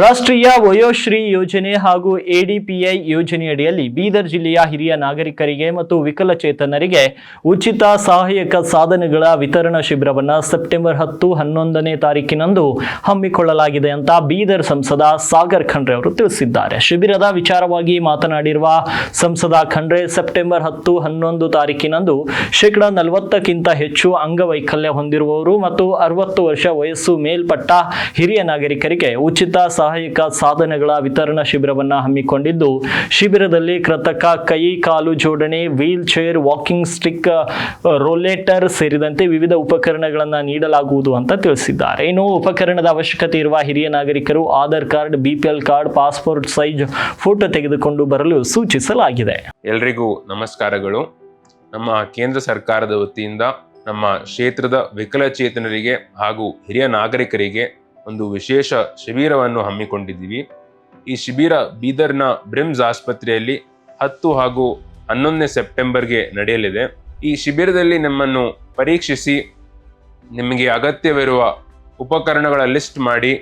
ರಾಷ್ಟ್ರೀಯ ವಯೋಶ್ರೀ ಯೋಜನೆ ಹಾಗೂ ಎಡಿಪಿಐ ಯೋಜನೆಯಡಿಯಲ್ಲಿ ಬೀದರ್ ಜಿಲ್ಲೆಯ ಹಿರಿಯ ನಾಗರಿಕರಿಗೆ ಮತ್ತು ವಿಕಲಚೇತನರಿಗೆ ಉಚಿತ ಸಹಾಯಕ ಸಾಧನಗಳ ವಿತರಣಾ ಶಿಬಿರವನ್ನು ಸೆಪ್ಟೆಂಬರ್ ಹತ್ತು ಹನ್ನೊಂದನೇ ತಾರೀಕಿನಂದು ಹಮ್ಮಿಕೊಳ್ಳಲಾಗಿದೆ ಅಂತ ಬೀದರ್ ಸಂಸದ ಸಾಗರ್ ಖಂಡ್ರೆ ಅವರು ತಿಳಿಸಿದ್ದಾರೆ. ಶಿಬಿರದ ವಿಚಾರವಾಗಿ ಮಾತನಾಡಿರುವ ಸಂಸದ ಖಂಡ್ರೆ, ಸೆಪ್ಟೆಂಬರ್ ಹತ್ತು ಹನ್ನೊಂದು ತಾರೀಕಿನಂದು ಶೇಕಡಾ ನಲವತ್ತಕ್ಕಿಂತ ಹೆಚ್ಚು ಅಂಗವೈಕಲ್ಯ ಹೊಂದಿರುವವರು ಮತ್ತು ಅರವತ್ತು ವರ್ಷ ವಯಸ್ಸು ಮೇಲ್ಪಟ್ಟ ಹಿರಿಯ ನಾಗರಿಕರಿಗೆ ಉಚಿತ ಸಹಾಯಕ ಸಾಧನಗಳ ವಿತರಣಾ ಶಿಬಿರವನ್ನು ಹಮ್ಮಿಕೊಂಡಿದ್ದು, ಶಿಬಿರದಲ್ಲಿ ಕೃತಕ ಕೈ, ಕಾಲು ಜೋಡಣೆ, wheel chair, walking stick rollator ಸೇರಿದಂತೆ ವಿವಿಧ ಉಪಕರಣಗಳನ್ನು ನೀಡಲಾಗುವುದು ಅಂತ ತಿಳಿಸಿದ್ದಾರೆ. ಇನ್ನು ಉಪಕರಣದ ಅವಶ್ಯಕತೆ ಇರುವ ಹಿರಿಯ ನಾಗರಿಕರು Aadhaar card BPL card, passport size, photo ತೆಗೆದುಕೊಂಡು ಬರಲು ಸೂಚಿಸಲಾಗಿದೆ. ಎಲ್ರಿಗೂ ನಮಸ್ಕಾರಗಳು. ನಮ್ಮ ಕೇಂದ್ರ ಸರ್ಕಾರದ ವತಿಯಿಂದ ನಮ್ಮ ಕ್ಷೇತ್ರದ ವಿಕಲಚೇತನರಿಗೆ ಹಾಗೂ ಹಿರಿಯ ನಾಗರಿಕರಿಗೆ ಒಂದು ವಿಶೇಷ ಶಿಬಿರವನ್ನು ಹಮ್ಮಿಕೊಂಡಿದ್ದೀವಿ. ಈ ಶಿಬಿರ ಬೀದರ್ನ ಬ್ರಿಮ್ಸ್ ಆಸ್ಪತ್ರೆಯಲ್ಲಿ ಹತ್ತು ಹಾಗೂ ಹನ್ನೊಂದನೇ ಸೆಪ್ಟೆಂಬರ್ಗೆ ನಡೆಯಲಿದೆ. ಈ ಶಿಬಿರದಲ್ಲಿ ನಮ್ಮನ್ನು ಪರೀಕ್ಷಿಸಿ ನಿಮಗೆ ಅಗತ್ಯವಿರುವ ಉಪಕರಣಗಳ ಲಿಸ್ಟ್ ಮಾಡಿ,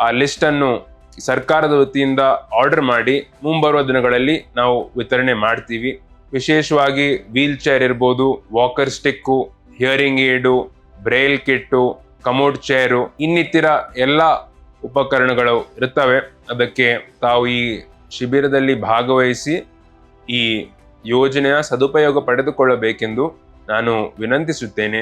ಆ ಲಿಸ್ಟನ್ನು ಸರ್ಕಾರದ ವತಿಯಿಂದ ಆರ್ಡರ್ ಮಾಡಿ, ಮುಂಬರುವ ದಿನಗಳಲ್ಲಿ ನಾವು ವಿತರಣೆ ಮಾಡ್ತೀವಿ. ವಿಶೇಷವಾಗಿ ವೀಲ್ ಚೇರ್ ಇರ್ಬೋದು, walker stick, hearing aid, Braille kit commode chair, ಇನ್ನಿತರ ಎಲ್ಲ ಉಪಕರಣಗಳು ಇರುತ್ತವೆ. ಅದಕ್ಕೆ ತಾವು ಈ ಶಿಬಿರದಲ್ಲಿ ಭಾಗವಹಿಸಿ ಈ ಯೋಜನೆಯ ಸದುಪಯೋಗ ಪಡೆದುಕೊಳ್ಳಬೇಕೆಂದು ನಾನು ವಿನಂತಿಸುತ್ತೇನೆ.